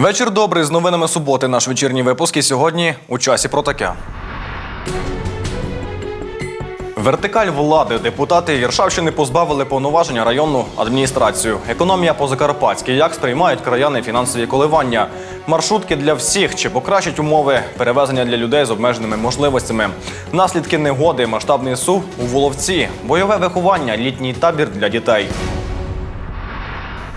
Вечір добрий з новинами суботи. Наш вечірній випуск і сьогодні у часі про таке. Вертикаль влади депутати Єршавщини позбавили повноваження районну адміністрацію. Економія по Закарпатськи. Як сприймають краяни фінансові коливання? Маршрутки для всіх чи покращать умови перевезення для людей з обмеженими можливостями? Наслідки негоди, масштабний сув у Воловці, бойове виховання, літній табір для дітей.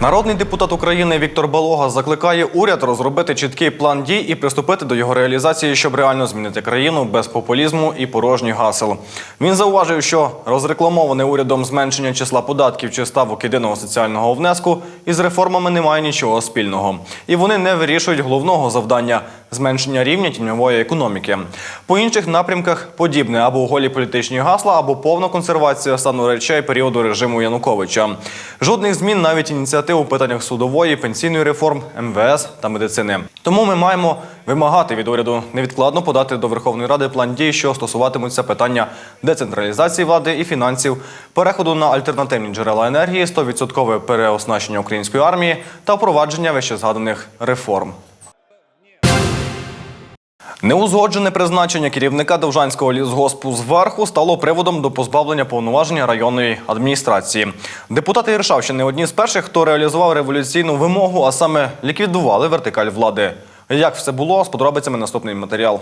Народний депутат України Віктор Балога закликає уряд розробити чіткий план дій і приступити до його реалізації, щоб реально змінити країну без популізму і порожніх гасел. Він зауважив, що розрекламоване урядом зменшення числа податків чи ставок єдиного соціального внеску із реформами немає нічого спільного, і вони не вирішують головного завдання зменшення рівня тіньової економіки. По інших напрямках подібне або голі політичні гасла, або повна консервація стану речей періоду режиму Януковича. Жодних змін, навіть ініціатив у питаннях судової, пенсійної реформ, МВС та медицини. Тому ми маємо вимагати від уряду невідкладно подати до Верховної Ради план дій, що стосуватимуться питання децентралізації влади і фінансів, переходу на альтернативні джерела енергії, 100% переоснащення української армії та впровадження вищезгаданих реформ. Неузгоджене призначення керівника Довжанського лісгоспу зверху стало приводом до позбавлення повноваження районної адміністрації. Депутати Іршавщини одні з перших, хто реалізував революційну вимогу, а саме ліквідували вертикаль влади. Як все було з подробицями наступний матеріал.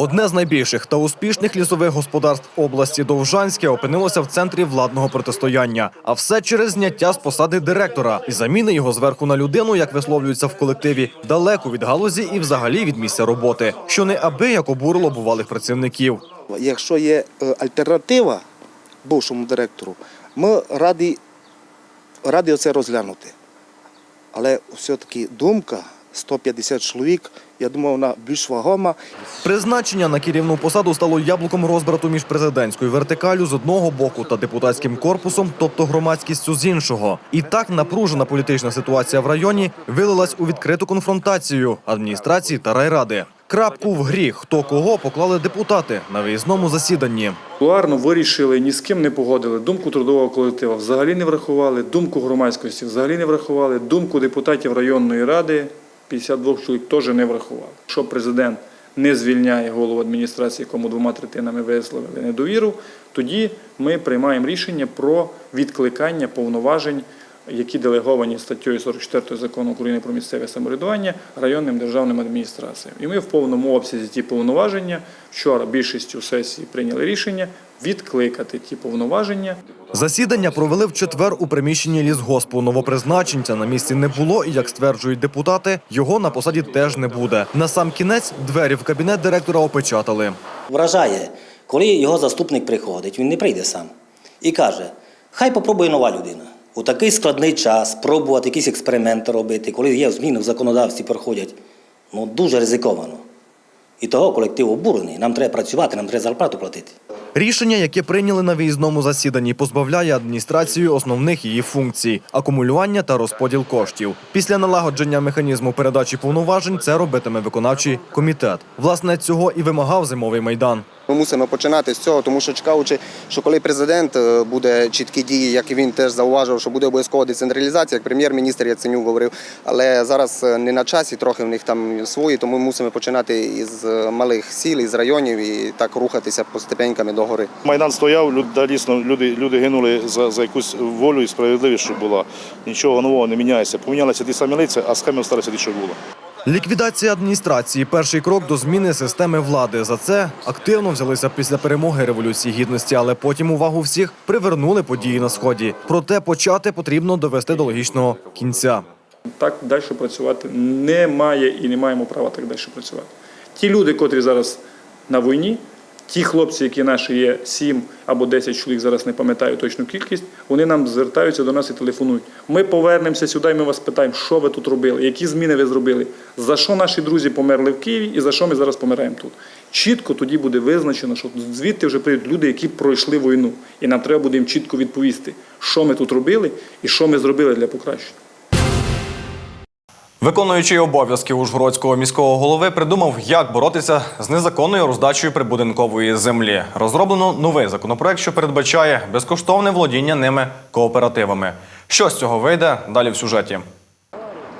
Одне з найбільших та успішних лісових господарств області Довжанське опинилося в центрі владного протистояння. А все через зняття з посади директора і заміни його зверху на людину, як висловлюється в колективі, далеко від галузі і взагалі від місця роботи, що неабияк обурило бувалих працівників. Якщо є е, альтернатива бувшому директору, ми раді, раді це розглянути. Але все-таки думка 150 чоловік, я думаю, вона більш вагома. Призначення на керівну посаду стало яблуком розбрату між президентською вертикалю з одного боку та депутатським корпусом, тобто громадськістю з іншого. І так напружена політична ситуація в районі вилилась у відкриту конфронтацію адміністрації та райради. Крапку в грі, хто кого поклали депутати на виїзному засіданні. Кулуарно вирішили, ні з ким не погодили. Думку трудового колективу взагалі не врахували, думку громадськості взагалі не врахували, думку депутатів районної ради 52 чоловік теж не врахували. Якщо президент не звільняє голову адміністрації, якому двома третинами висловили недовіру, тоді ми приймаємо рішення про відкликання повноважень, які делеговані статтею 44 закону України про місцеве самоврядування районним державним адміністраціям. І ми в повному обсязі ті повноваження вчора більшістю сесії прийняли рішення відкликати ті повноваження. Засідання провели в четвер у приміщенні лісгоспу. Новопризначенця на місці не було, і як стверджують депутати, його на посаді теж не буде. На сам кінець двері в кабінет директора опечатали. Вражає, коли його заступник приходить, він не прийде сам і каже: хай попробує нова людина. У такий складний час пробувати якісь експерименти робити, коли є зміни в законодавстві проходять, ну дуже ризиковано. І того колектив обурений. Нам треба працювати, нам треба зарплату платити. Рішення, яке прийняли на виїзному засіданні, позбавляє адміністрацію основних її функцій акумулювання та розподіл коштів. Після налагодження механізму передачі повноважень це робитиме виконавчий комітет. Власне, цього і вимагав зимовий майдан. Ми мусимо починати з цього, тому що чекаючи, що коли президент е, буде чіткі дії, як і він теж зауважив, що буде обов'язкова децентралізація, як прем'єр-міністр Яценюк говорив. Але зараз е, не на часі, трохи в них там свої, тому мусимо починати із е, малих сіл, із районів і так рухатися постепеньками до гори. Майдан стояв, люд- дійсно люди, люди гинули за, за якусь волю і справедливість, щоб була. Нічого нового не міняється. Помінялися ті самі лиця, а схеми залишилися ті, що було. Ліквідація адміністрації перший крок до зміни системи влади. За це активно взялися після перемоги революції гідності, але потім увагу всіх привернули події на сході. Проте почати потрібно довести до логічного кінця. Так далі працювати немає і не маємо права так далі працювати. Ті люди, котрі зараз на війні, ті хлопці, які наші є 7 або 10 чоловік, зараз не пам'ятаю точну кількість, вони нам звертаються до нас і телефонують. Ми повернемося сюди, і ми вас питаємо, що ви тут робили, які зміни ви зробили, за що наші друзі померли в Києві і за що ми зараз помираємо тут. Чітко тоді буде визначено, що звідти вже прийдуть люди, які пройшли війну. І нам треба буде їм чітко відповісти, що ми тут робили і що ми зробили для покращення. Виконуючий обов'язки Ужгородського міського голови придумав, як боротися з незаконною роздачею прибудинкової землі. Розроблено новий законопроект, що передбачає безкоштовне володіння ними кооперативами. Що з цього вийде далі в сюжеті?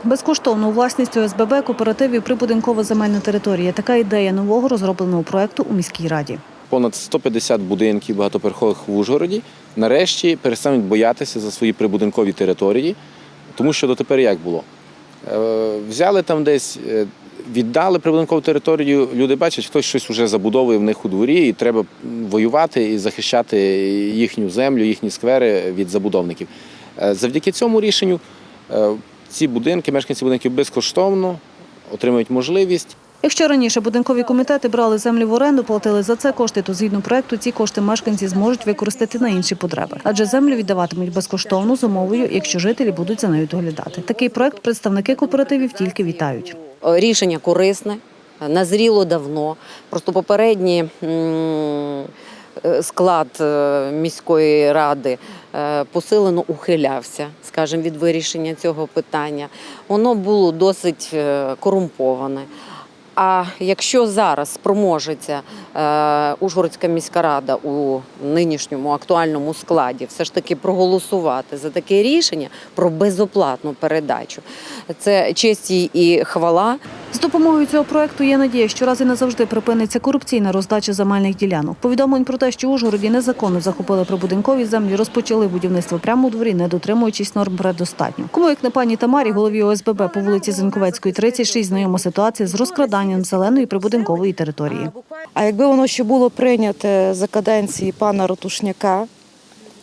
Безкоштовно у власність ОСББ кооперативів прибудинкова земельна територія. Така ідея нового розробленого проекту у міській раді. понад 150 будинків багатоповерхових в Ужгороді нарешті перестануть боятися за свої прибудинкові території, тому що дотепер як було? Е, Взяли там десь, е, віддали прибудинкову територію, люди бачать, хтось щось вже забудовує в них у дворі, і треба воювати і захищати їхню землю, їхні сквери від забудовників. Е, Завдяки цьому рішенню ці будинки, мешканці будинків безкоштовно отримують можливість Якщо раніше будинкові комітети брали землю в оренду, платили за це кошти, то згідно проекту ці кошти мешканці зможуть використати на інші потреби. Адже землю віддаватимуть безкоштовно з умовою, якщо жителі будуть за нею доглядати. Такий проект представники кооперативів тільки вітають. Е, Рішення корисне, назріло давно. Просто попередній е, склад е, міської ради е, посилено ухилявся, скажімо, від вирішення цього питання. Воно було досить е, корумповане. А якщо зараз спроможеться е, Ужгородська міська рада у нинішньому актуальному складі все ж таки проголосувати за таке рішення про безоплатну передачу, це честь їй і хвала. З допомогою цього проекту є надія, що раз і назавжди припиниться корупційна роздача земельних ділянок. Повідомлень про те, що Ужгороді незаконно захопили прибудинкові землі, розпочали будівництво прямо у дворі, не дотримуючись норм предостатньо. Кому як не пані Тамарі, голові ОСББ по вулиці Зенковецької, 36, знайома ситуація з розкраданням зеленої прибудинкової території. А якби воно ще було прийняте за каденції пана Ратушняка,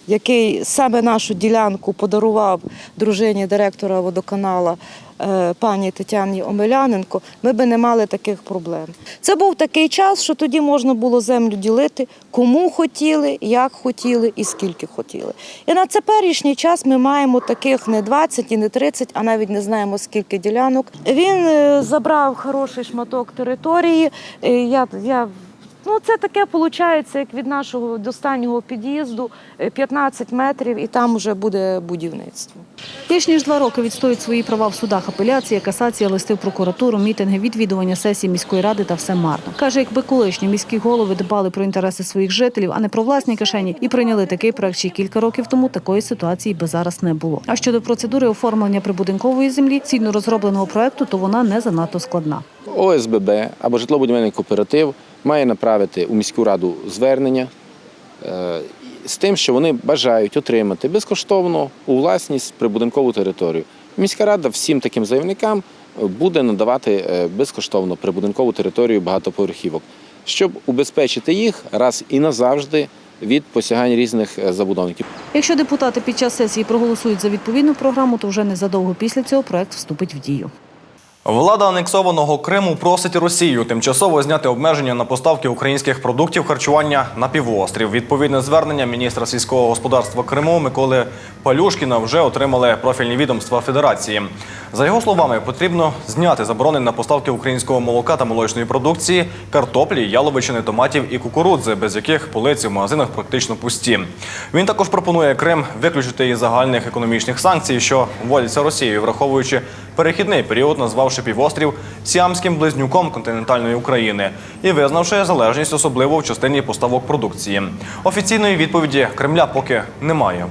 який саме нашу ділянку подарував дружині директора водоканала е, пані Тетяні Омеляненко, ми би не мали таких проблем. Це був такий час, що тоді можна було землю ділити кому хотіли, як хотіли і скільки хотіли. І на теперішній час ми маємо таких не 20 і не 30, а навіть не знаємо скільки ділянок. Він е, забрав хороший шматок території. Е, Я, я Ну, це таке виходить, як від нашого до останнього під'їзду е, 15 метрів, і там вже буде будівництво. Більш ніж два роки відстоюють свої права в судах апеляція, касація, листи в прокуратуру, мітинги, відвідування сесії міської ради та все марно. Каже, якби колишні міські голови дбали про інтереси своїх жителів, а не про власні кишені, і прийняли такий проект ще кілька років тому, такої ситуації би зараз не було. А щодо процедури оформлення прибудинкової землі, згідно розробленого проекту, то вона не занадто складна. ОСББ або житлово-будівельний кооператив має направити у міську раду звернення е, з тим, що вони бажають отримати безкоштовно у власність прибудинкову територію. Міська рада всім таким заявникам буде надавати е, безкоштовно прибудинкову територію багатоповерхівок, щоб убезпечити їх раз і назавжди від посягань різних е, забудовників. Якщо депутати під час сесії проголосують за відповідну програму, то вже незадовго після цього проект вступить в дію. Влада анексованого Криму просить Росію тимчасово зняти обмеження на поставки українських продуктів харчування на півострів. Відповідне звернення міністра сільського господарства Криму Миколи Палюшкіна вже отримали профільні відомства Федерації. За його словами, потрібно зняти заборони на поставки українського молока та молочної продукції, картоплі, яловичини, томатів і кукурудзи, без яких полиці в магазинах практично пусті. Він також пропонує Крим виключити із загальних економічних санкцій, що вводяться Росією, враховуючи перехідний період, назвавши півострів сіамським близнюком континентальної України і визнавши залежність особливо в частині поставок продукції. Офіційної відповіді Кремля поки немає.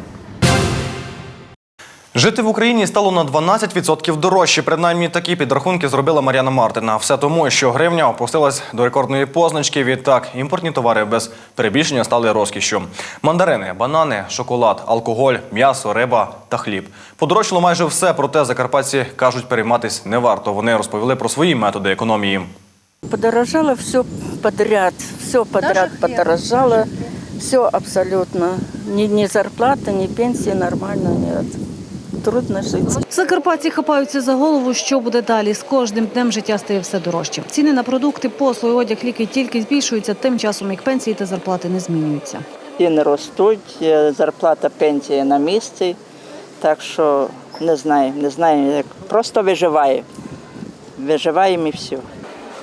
Жити в Україні стало на 12% дорожче. Принаймні такі підрахунки зробила Мар'яна Мартина. Все тому, що гривня опустилась до рекордної позначки. Відтак імпортні товари без перебільшення стали розкішшю. Мандарини, банани, шоколад, алкоголь, м'ясо, риба та хліб. Подорожчало майже все, проте закарпатці кажуть, перейматись не варто. Вони розповіли про свої методи економії. Подорожало все подряд, все подряд подорожало, все абсолютно. Ни, ни зарплаты, ни пенсии нормально нет. Трудно жить. Закарпатці хапаються за голову, що буде далі. З кожним днем життя стає все дорожче. Ціни на продукти, послуги, одяг, ліки тільки збільшуються, тим часом як пенсії та зарплати не змінюються. Ціни ростуть, зарплата, пенсія на місці. Так що не знаю, не знаю, як просто виживає. Виживаємо і все.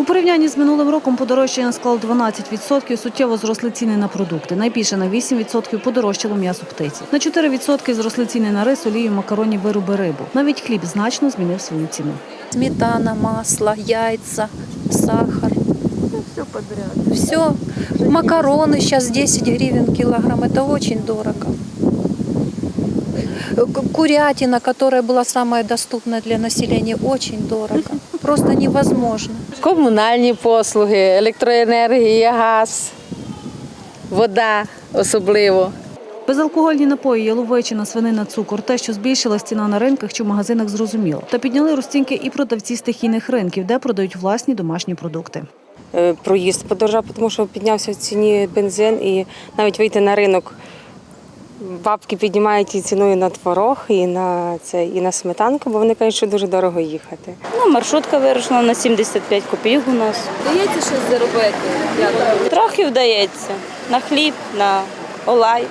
У порівнянні з минулим роком подорожчання склало 12%, суттєво зросли ціни на продукти. Найбільше на 8% подорожчало м'ясо птиці. На 4% зросли ціни на рис, олію, макароні, вироби, рибу. Навіть хліб значно змінив свою ціну. Сметана, масло, яйца, сахар. Все подряд. Все. Макароны сейчас 10 гривен килограмм. Это очень дорого. К- Курятина, которая была самая доступная для населения, очень дорого. Просто невозможно. Комунальні послуги, електроенергія, газ, вода особливо. Безалкогольні напої, яловичина, свинина, цукор. Те, що збільшилась ціна на ринках чи в магазинах, зрозуміло. Та підняли розцінки і продавці стихійних ринків, де продають власні домашні продукти. Е, Проїзд подорожав, тому що піднявся в ціні бензин і навіть вийти на ринок. Бабки піднімають і ціну і на творог, і на це, і на сметанку, бо вони кажуть, що дуже дорого їхати. Ну, маршрутка вирушила на 75 копійок у нас. Вдається щось заробити? Трохи вдається. На хліб, на олай.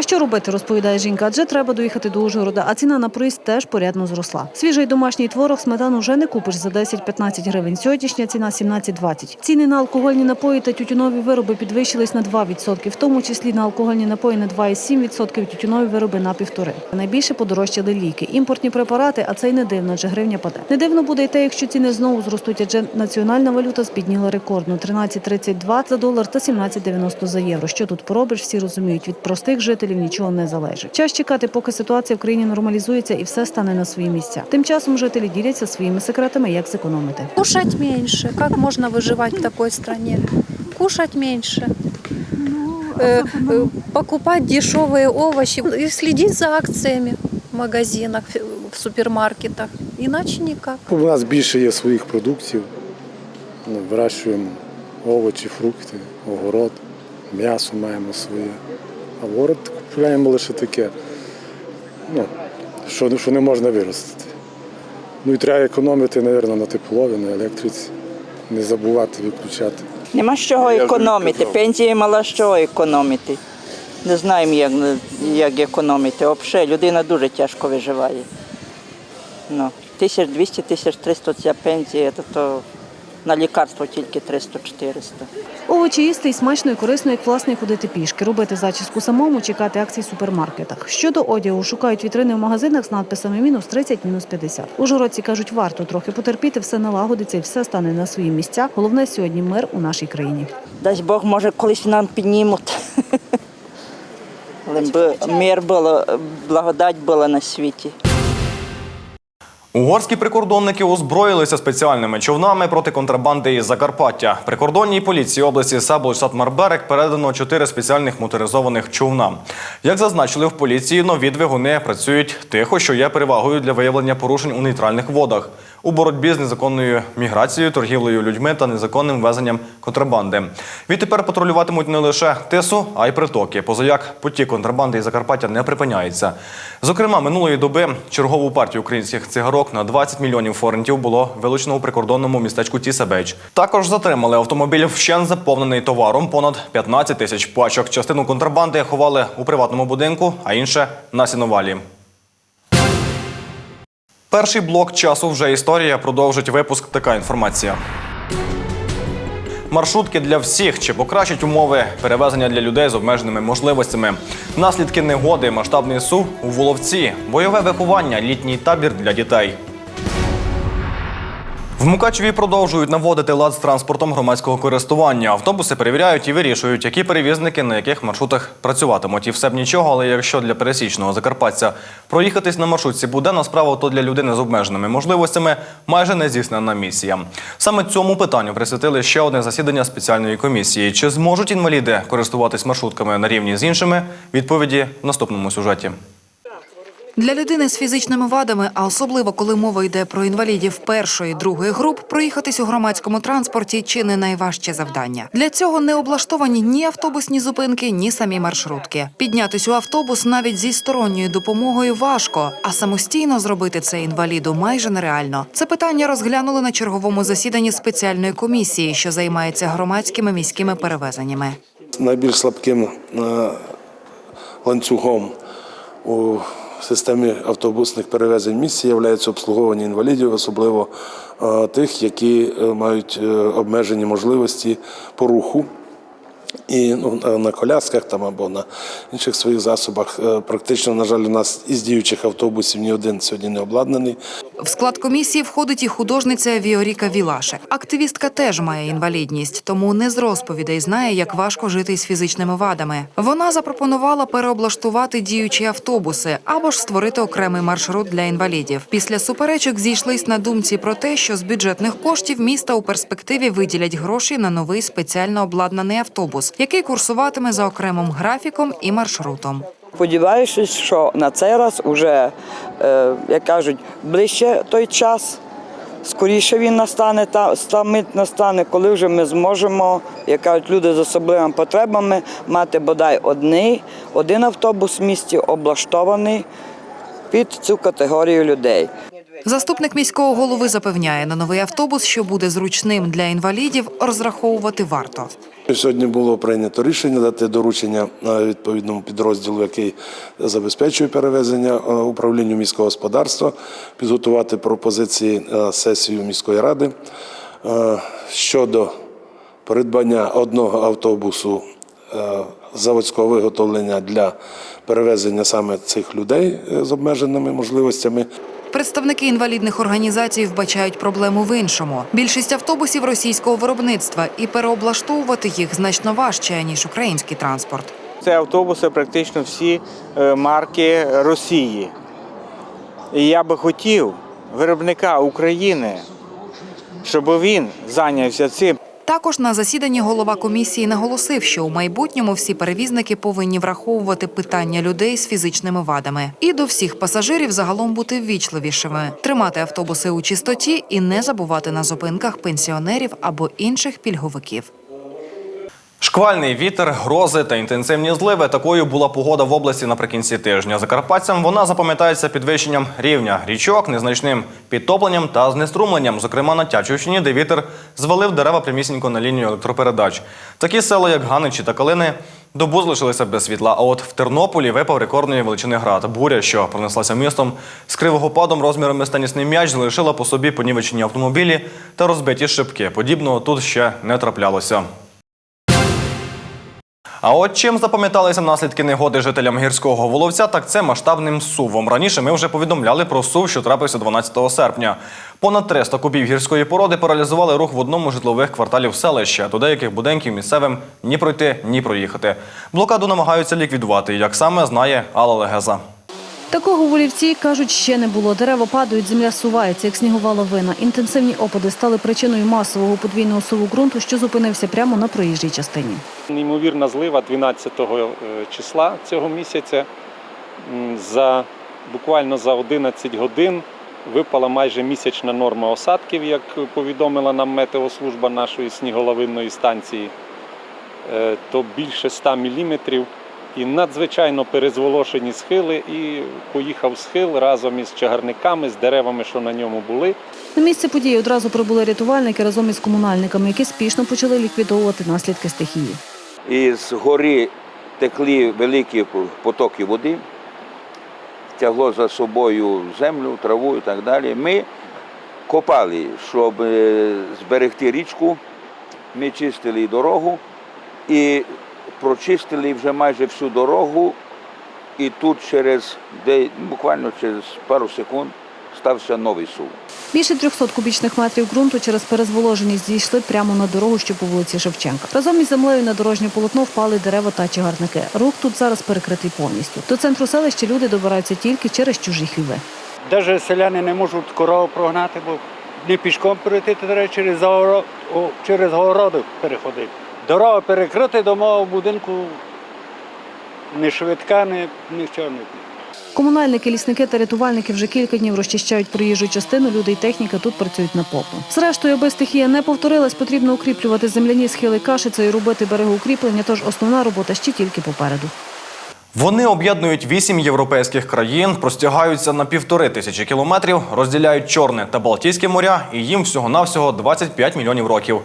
А що робити, розповідає жінка, адже треба доїхати до Ужгорода, а ціна на проїзд теж порядно зросла. Свіжий домашній творог сметану вже не купиш за 10-15 гривень. Сьогоднішня ціна 17-20. Ціни на алкогольні напої та тютюнові вироби підвищились на 2%, в тому числі на алкогольні напої на 2,7%, тютюнові вироби на 1,5%. Найбільше подорожчали ліки, імпортні препарати, а це й не дивно, адже гривня паде. Не дивно буде й те, якщо ціни знову зростуть, адже національна валюта збідніла рекордно 13,32 за долар та 17,90 за євро. Що тут поробиш, всі розуміють. Від простих жителів нічого не залежить. Час чекати, поки ситуація в країні нормалізується і все стане на свої місця. Тим часом жителі діляться своїми секретами, як зекономити. Кушать меньше. Как можно выживать в такой стране? Кушать меньше. Э, э, Покупать дешевые овощи и следить за акциями в магазинах, фи- в супермаркетах. Иначе никак. У нас більше є своїх продуктів. Ну, вирощуємо овочі, фрукти, огород, м'ясо маємо своє. А в город купуємо лише таке, ну, що, що не можна виростити. Ну і треба економити, мабуть, на теплові, на електриці, не забувати виключати. Нема з чого економити. Пенсії мала з чого економити. Не знаємо, як, як економити. Взагалі, людина дуже тяжко виживає. Ну, 1200-1300 ця пенсія, то, то на лікарство тільки 300-400. Овочі їсти і смачно і корисно, як власне ходити пішки, робити зачіску самому, чекати акцій в супермаркетах. Щодо одягу, шукають вітрини в магазинах з надписами мінус 30, мінус 50. Ужгородці кажуть, варто трохи потерпіти, все налагодиться і все стане на свої місця. Головне сьогодні мир у нашій країні. Дасть Бог, може, колись нам піднімуть. Мир було, благодать була на світі. Угорські прикордонники озброїлися спеціальними човнами проти контрабанди із Закарпаття. Прикордонній поліції області Сабло Сатмарберег передано чотири спеціальних моторизованих човна. Як зазначили в поліції, нові двигуни працюють тихо, що є перевагою для виявлення порушень у нейтральних водах у боротьбі з незаконною міграцією, торгівлею людьми та незаконним везенням контрабанди. Відтепер патрулюватимуть не лише тису, а й притоки. Позаяк потік контрабанди із Закарпаття не припиняється. Зокрема, минулої доби чергову партію українських цигарок на 20 мільйонів форентів було вилучено у прикордонному містечку Тісебеч. Також затримали автомобіль вщен заповнений товаром понад 15 тисяч пачок. Частину контрабанди ховали у приватному будинку, а інше на сіновалі. Перший блок часу вже історія продовжить випуск. Така інформація. Маршрутки для всіх чи покращать умови перевезення для людей з обмеженими можливостями. Наслідки негоди, масштабний сув у Воловці, бойове виховання, літній табір для дітей. В Мукачеві продовжують наводити лад з транспортом громадського користування. Автобуси перевіряють і вирішують, які перевізники на яких маршрутах працюватимуть. І все б нічого, але якщо для пересічного закарпатця проїхатись на маршрутці буденна справа, то для людини з обмеженими можливостями майже не здійснена місія. Саме цьому питанню присвятили ще одне засідання спеціальної комісії. Чи зможуть інваліди користуватись маршрутками на рівні з іншими? Відповіді в наступному сюжеті. Для людини з фізичними вадами, а особливо коли мова йде про інвалідів першої другої груп, проїхатись у громадському транспорті чи не найважче завдання. Для цього не облаштовані ні автобусні зупинки, ні самі маршрутки. Піднятись у автобус навіть зі сторонньою допомогою важко, а самостійно зробити це інваліду майже нереально. Це питання розглянули на черговому засіданні спеціальної комісії, що займається громадськими міськими перевезеннями. Найбільш слабким е, ланцюгом у системі автобусних перевезень місць є обслуговування інвалідів, особливо е, тих, які е, мають е, обмежені можливості по руху. І ну, на- колясках там або на інших своїх засобах. Практично, на жаль, у нас із діючих автобусів ні один сьогодні не обладнаний. В склад комісії входить і художниця Віоріка Вілаше. Активістка теж має інвалідність, тому не з розповідей знає, як важко жити із фізичними вадами. Вона запропонувала переоблаштувати діючі автобуси або ж створити окремий маршрут для інвалідів. Після суперечок зійшлись на думці про те, що з бюджетних коштів міста у перспективі виділять гроші на новий спеціально обладнаний автобус, який курсуватиме за окремим графіком і маршрутом. Сподіваюся, що на цей раз уже, е, як кажуть, ближче той час. Скоріше він настане, та мить настане, коли вже ми зможемо, як кажуть, люди з особливими потребами мати бодай одний, один автобус в місті облаштований під цю категорію людей. Заступник міського голови запевняє, на новий автобус, що буде зручним для інвалідів, розраховувати варто. Сьогодні було прийнято рішення дати доручення е, відповідному підрозділу, який забезпечує перевезення е, управлінню міського господарства, підготувати пропозиції е, сесію міської ради щодо придбання одного автобусу заводського виготовлення для перевезення саме цих людей з обмеженими можливостями. Представники інвалідних організацій вбачають проблему в іншому. Більшість автобусів російського виробництва, і переоблаштовувати їх значно важче ніж український транспорт. Це автобуси практично всі е, марки Росії. І я би хотів виробника України, щоб він зайнявся цим. Також на засіданні голова комісії наголосив, що у майбутньому всі перевізники повинні враховувати питання людей з фізичними вадами і до всіх пасажирів загалом бути ввічливішими, тримати автобуси у чистоті і не забувати на зупинках пенсіонерів або інших пільговиків. Шквальний вітер, грози та інтенсивні зливи. Такою була погода в області наприкінці тижня. Закарпатцям вона запам'ятається підвищенням рівня річок, незначним підтопленням та знеструмленням. Зокрема, на Тячівщині, де вітер звалив дерева прямісінько на лінію електропередач. Такі села, як Ганичі та Калини, добу залишилися без світла. А от в Тернополі випав рекордної величини град. Буря, що пронеслася містом з кривогопадом розмірами з тенісний м'яч, залишила по собі понівечені автомобілі та розбиті шибки. Подібного тут ще не траплялося. А от чим запам'яталися наслідки негоди жителям гірського воловця, так це масштабним сувом. Раніше ми вже повідомляли про сув, що трапився 12 серпня. Понад 300 кубів гірської породи паралізували рух в одному з житлових кварталів селища. До деяких будинків місцевим ні пройти, ні проїхати. Блокаду намагаються ліквідувати, як саме знає Алла Легеза. Такого в Олівці, кажуть, ще не було. Дерева падають, земля сувається, як снігова лавина. Інтенсивні опади стали причиною масового подвійного суву ґрунту, що зупинився прямо на проїжджій частині. Неймовірна злива 12 числа цього місяця. За буквально за 11 годин випала майже місячна норма осадків, як повідомила нам метеослужба нашої сніголовинної станції. Е, То більше 100 міліметрів. І надзвичайно перезволошені схили, і поїхав схил разом із чагарниками, з деревами, що на ньому були. На місце події одразу прибули рятувальники разом із комунальниками, які спішно почали ліквідовувати наслідки стихії. Із гори текли великі потоки води, тягло за собою землю, траву і так далі. Ми копали, щоб е, зберегти річку, ми чистили дорогу і прочистили вже майже всю дорогу. І тут через де, буквально через пару секунд стався новий сув. Більше 300 кубічних метрів ґрунту через перезволоженість зійшли прямо на дорогу, що по вулиці Шевченка. Разом із землею на дорожнє полотно впали дерева та чагарники. Рух тут зараз перекритий повністю. До центру селища люди добираються тільки через чужі хліви. Навіть селяни не можуть корову прогнати, бо не пішком перейти, то треба через. Через городи переходити. Дорога перекрита до мого будинку не швидка, не, нічого не. Комунальники, лісники та рятувальники вже кілька днів розчищають проїжджу частину. Люди і техніка тут працюють наповну. Зрештою, аби стихія не повторилась, потрібно укріплювати земляні схили кашицею і робити берегоукріплення. Тож основна робота ще тільки попереду. Вони об'єднують вісім європейських країн, простягаються на півтори тисячі кілометрів, розділяють Чорне та Балтійське моря, і їм всього-навсього 25 мільйонів років.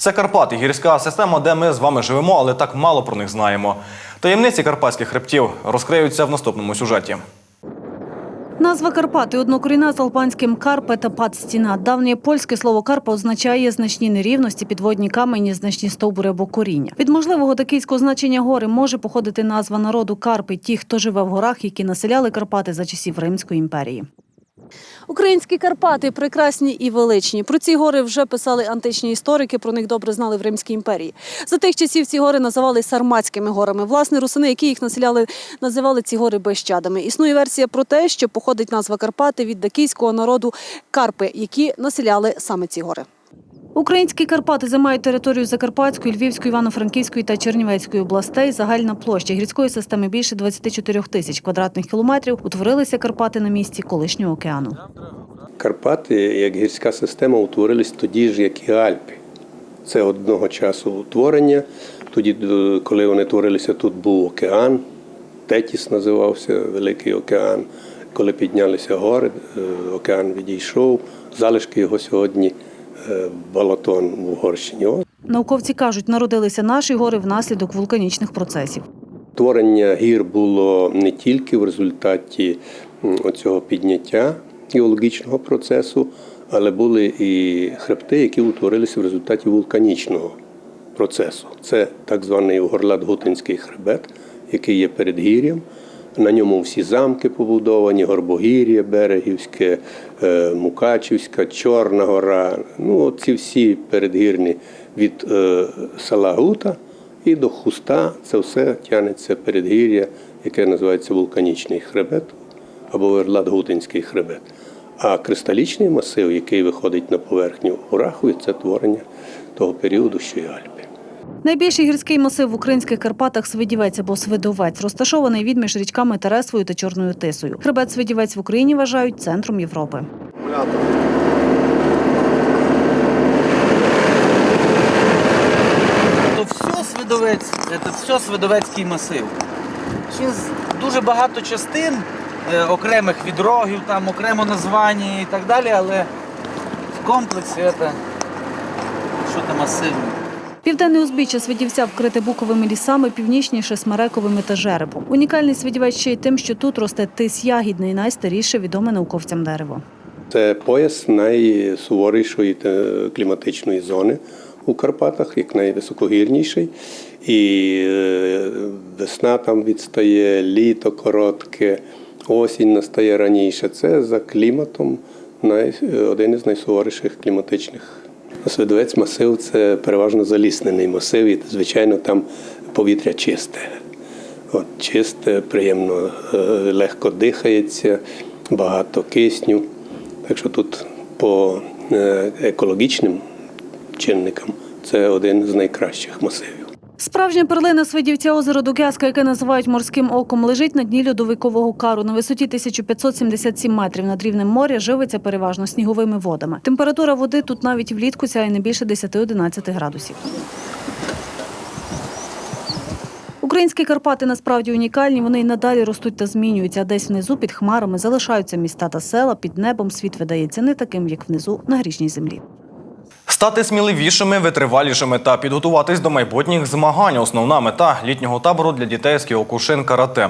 Це Карпати, гірська система, де ми з вами живемо, але так мало про них знаємо. Таємниці карпатських хребтів розкриються в наступному сюжеті. Назва Карпати однокорінна з албанським карпе та пад. Давнє польське слово карпа означає значні нерівності, підводні камені, значні стовбури або коріння. Від можливого такийського значення гори може походити назва народу Карпи, ті, хто живе в горах, які населяли Карпати за часів Римської імперії. Українські Карпати прекрасні і величні. Про ці гори вже писали античні історики, про них добре знали в Римській імперії. За тих часів ці гори називали Сарматськими горами. Власне, русини, які їх населяли, називали ці гори безщадами. Існує версія про те, що походить назва Карпати від дакійського народу Карпи, які населяли саме ці гори. Українські Карпати займають територію Закарпатської, Львівської, Івано-Франківської та Чернівецької областей. Загальна площа гірської системи більше 24 тисяч квадратних кілометрів. Утворилися Карпати на місці колишнього океану. Карпати, як гірська система, утворились тоді ж, як і Альпи. Це одного часу утворення. Тоді, е, коли вони творилися, тут був океан, Тетіс називався Великий океан. Коли піднялися гори, е, океан відійшов. Залишки його сьогодні Балатон в Угорщині. Науковці кажуть, народилися наші гори внаслідок вулканічних процесів. Творення гір було не тільки в результаті м, оцього підняття геологічного процесу, але були і хребти, які утворилися в результаті вулканічного процесу. Це так званий Горлат-Гутинський хребет, який є передгір'ям. На ньому всі замки побудовані, Горбогір'я, Берегівське, е, Мукачівська, Чорна гора. Ну, ці всі передгірні від е, села Гута і до Хуста це все тягнеться передгір'я, яке називається вулканічний хребет або Верлат-Гутинський хребет. А кристалічний масив, який виходить на поверхню у це творення того періоду, що й Альпи. Найбільший гірський масив в українських Карпатах Свидівець або Свидовець, розташований відміж річками Тересвою та Чорною Тисою. Хребет Свидівець в Україні вважають центром Європи. То все Свидовець, це все Свидовецький масив. З- дуже багато частин е, окремих відрогів, там окремо названі і так далі, але в комплексі це що то масивне. Південне узбіччя Свидівця вкрите буковими лісами, північніше смерековими та жеребом. Унікальний Свидівець ще й тим, що тут росте тис ягідний, найстаріше відоме науковцям дерево. Це пояс найсуворішої кліматичної зони у Карпатах, як найвисокогірніший. І е, весна там відстає, літо коротке, осінь настає раніше. Це за кліматом най, один із найсуворіших кліматичних. Свидовець масив це переважно заліснений масив, і звичайно там повітря чисте. От, чисте, приємно, е, легко дихається, багато кисню. Так що тут по е, екологічним чинникам це один з найкращих масивів. Справжня перлина Свидівця озеро Дукязка, яке називають морським оком, лежить на дні льодовикового кару на висоті 1577 метрів над рівнем моря. Живиться переважно сніговими водами. Температура води тут навіть влітку сяє не більше 10-11 градусів. Українські Карпати насправді унікальні. Вони й надалі ростуть та змінюються. А десь внизу під хмарами залишаються міста та села. Під небом світ видається не таким, як внизу на грішній землі. Стати сміливішими, витривалішими та підготуватись до майбутніх змагань. Основна мета літнього табору для дітей з Кіокушин карате.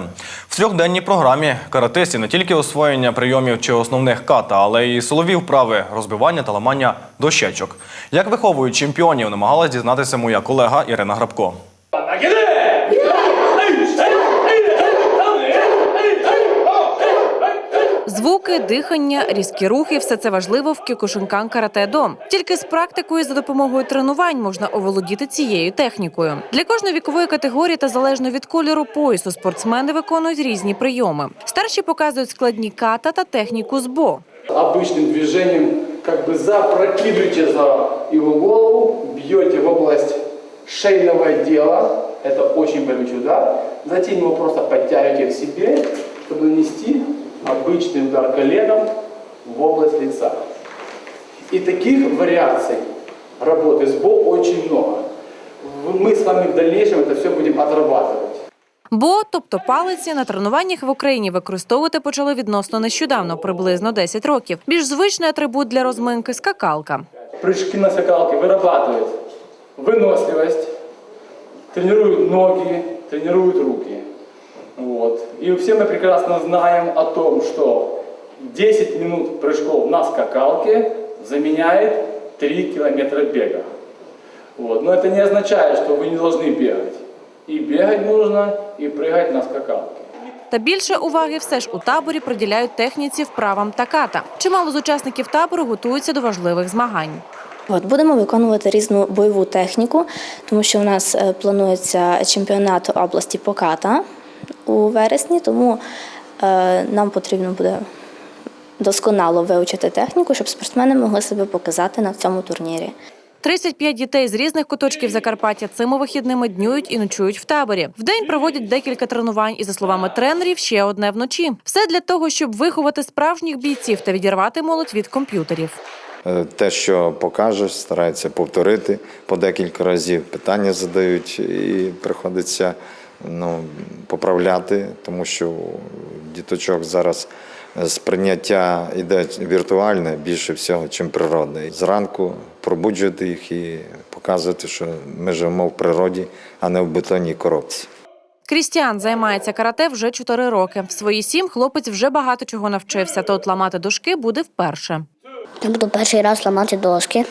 В трьохденній програмі каратисті не тільки освоєння прийомів чи основних ката, але й силові вправи, розбивання та ламання дощечок. Як виховують чемпіонів, намагалась дізнатися моя колега Ірина Грабко. Звуки, дихання, різкі рухи все це важливо в Кікушинкан карате до. Тільки з практикою за допомогою тренувань можна оволодіти цією технікою. Для кожної вікової категорії та залежно від кольору поясу спортсмени виконують різні прийоми. Старші показують складні ката та техніку збо. обычным движением как бы запрокидываете за его голову, бьете в область шейного отдела, это очень болючий удар, затем его просто подтягиваете к себе, чтобы нанести обычный удар коленом в область лица. И таких вариаций работы с БО очень много. В- Мы с вами в дальнейшем это все будем отрабатывать. Бо, тобто палиці, на тренуваннях в Україні використовувати почали відносно нещодавно, приблизно 10 років. Більш звичний атрибут для розминки скакалка. Прыжки на скакалке вырабатывают выносливость, тренируют ноги, тренируют руки. Вот. И все мы прекрасно знаем о том, что 10 минут прыжков на скакалке заменяет 3 километра бега. Вот. Но это не означает, что вы не должны бегать. И бегать нужно, и прыгать на скакалке. Та більше уваги все ж у таборі приділяють техніці вправам та ката. Чимало з учасників табору готуються до важливих змагань. От будемо виконувати різну бойову техніку, тому що у нас е, планується чемпіонат області по ката у вересні, тому е, нам потрібно буде досконало вивчити техніку, щоб спортсмени могли себе показати на цьому турнірі. 35 дітей з різних куточків Закарпаття цими вихідними днюють і ночують в таборі. Вдень проводять декілька тренувань, і за словами тренерів, ще одне вночі. Все для того, щоб виховати справжніх бійців та відірвати молодь від комп'ютерів. Е, Те, що покажеш, стараються повторити по декілька разів. Питання задають і приходиться ну, поправляти, тому що у діточок зараз сприйняття йде віртуальне більше всього, чим природне. Зранку пробуджувати їх і показувати, що ми живемо в природі, а не в бетонній коробці. Крістіан займається карате вже 4 роки. В свої сім хлопець вже багато чого навчився, та от ламати дошки буде вперше. Я буду перший раз ламати дошки.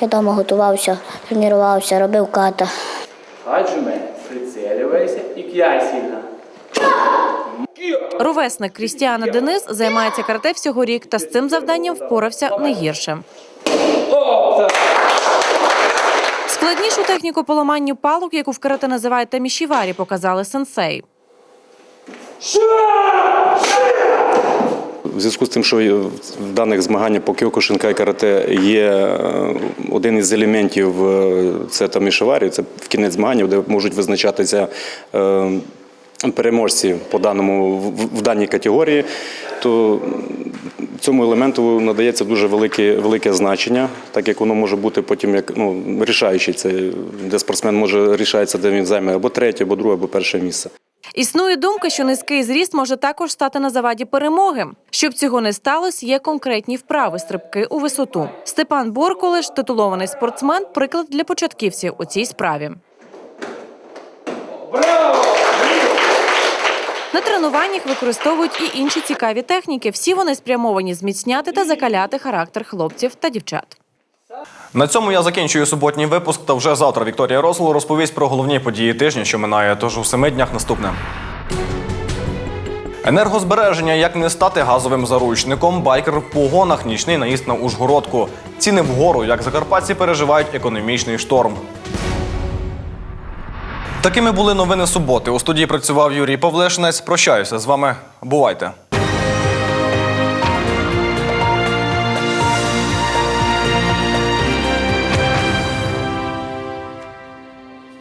Я вдома готувався, тренувався, робив ката. Хаджуме, сильно. Ровесник Крістіана Денис займається карате всього рік та з цим завданням впорався не гірше. Складнішу техніку по ламанню палок, яку в карате називають тамішіварі, показали сенсей. В зв'язку з тим, що в даних змаганнях по кіокушинка і карате є е, один із елементів е, це тамішеварі, це в кінець змагання, де можуть визначатися е, переможці по даному в- в даній категорії, то цьому елементу надається дуже велике, велике значення, так як воно може бути потім як ну, рішаючий, це де спортсмен може рішається, де він займе або третє, або друге, або перше місце. Існує думка, що низький зріст може також стати на заваді перемоги. Щоб цього не сталося, є конкретні вправи стрибки у висоту. Степан Борколеш, титулований спортсмен, приклад для початківців у цій справі. На тренуваннях використовують і інші цікаві техніки. Всі вони спрямовані зміцняти та закаляти характер хлопців та дівчат. На цьому я закінчую суботній випуск. Та вже завтра Вікторія Розул розповість про головні події тижня, що минає. Тож у семи днях наступне. Енергозбереження як не стати газовим заручником. Байкер в погонах нічний наїзд на Ужгородку. Ціни вгору, як закарпатці переживають економічний шторм. Такими були новини суботи. У студії працював Юрій Павлешнець. Прощаюся з вами. Бувайте.